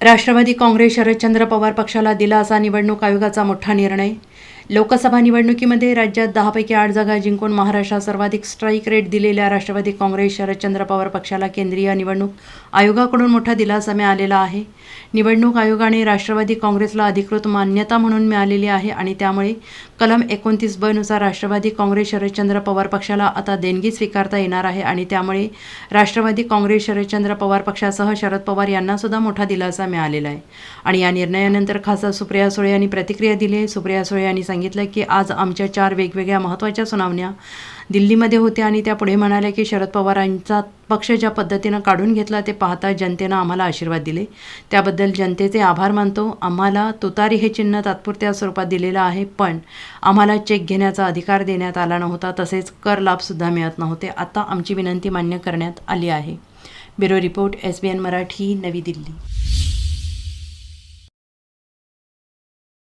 राष्ट्रवादी काँग्रेस शरदचंद्र पवार पक्षाला दिला असा निवडणूक आयोगाचा मोठा निर्णय लोकसभा निवडणुकीमध्ये राज्यात दहापैकी आठ जागा जिंकून महाराष्ट्रात सर्वाधिक स्ट्राईक रेट दिलेल्या राष्ट्रवादी काँग्रेस शरदचंद्र पवार पक्षाला केंद्रीय निवडणूक आयोगाकडून मोठा दिलासा मिळालेला आहे. निवडणूक आयोगाने राष्ट्रवादी काँग्रेसला अधिकृत मान्यता म्हणून मिळालेली आहे आणि त्यामुळे कलम एकोणतीस बनुसार राष्ट्रवादी काँग्रेस शरदचंद्र पवार पक्षाला आता देणगी स्वीकारता येणार आहे आणि त्यामुळे राष्ट्रवादी काँग्रेस शरदचंद्र पवार पक्षासह शरद पवार यांनासुद्धा मोठा दिलासा मिळालेला आहे. आणि या निर्णयानंतर खासदार सुप्रिया सुळे यांनी प्रतिक्रिया दिली सुप्रिया सुळे यांनी सांगितलं की आज आमच्या चार वेगवेगळ्या महत्त्वाच्या सुनावण्या दिल्लीमध्ये होत्या आणि त्या पुढे म्हणाल्या की शरद पवारांचा पक्ष ज्या पद्धतीनं काढून घेतला ते पाहता जनतेनं आम्हाला आशीर्वाद दिले. त्याबद्दल जनतेचे आभार मानतो. आम्हाला तुतारी हे चिन्ह तात्पुरत्या स्वरूपात दिलेलं आहे पण आम्हाला चेक घेण्याचा अधिकार देण्यात आला नव्हता तसेच कर लाभसुद्धा मिळत नव्हते. आता आमची विनंती मान्य करण्यात आली आहे. Bureau report S B N Marathi नवी दिल्ली.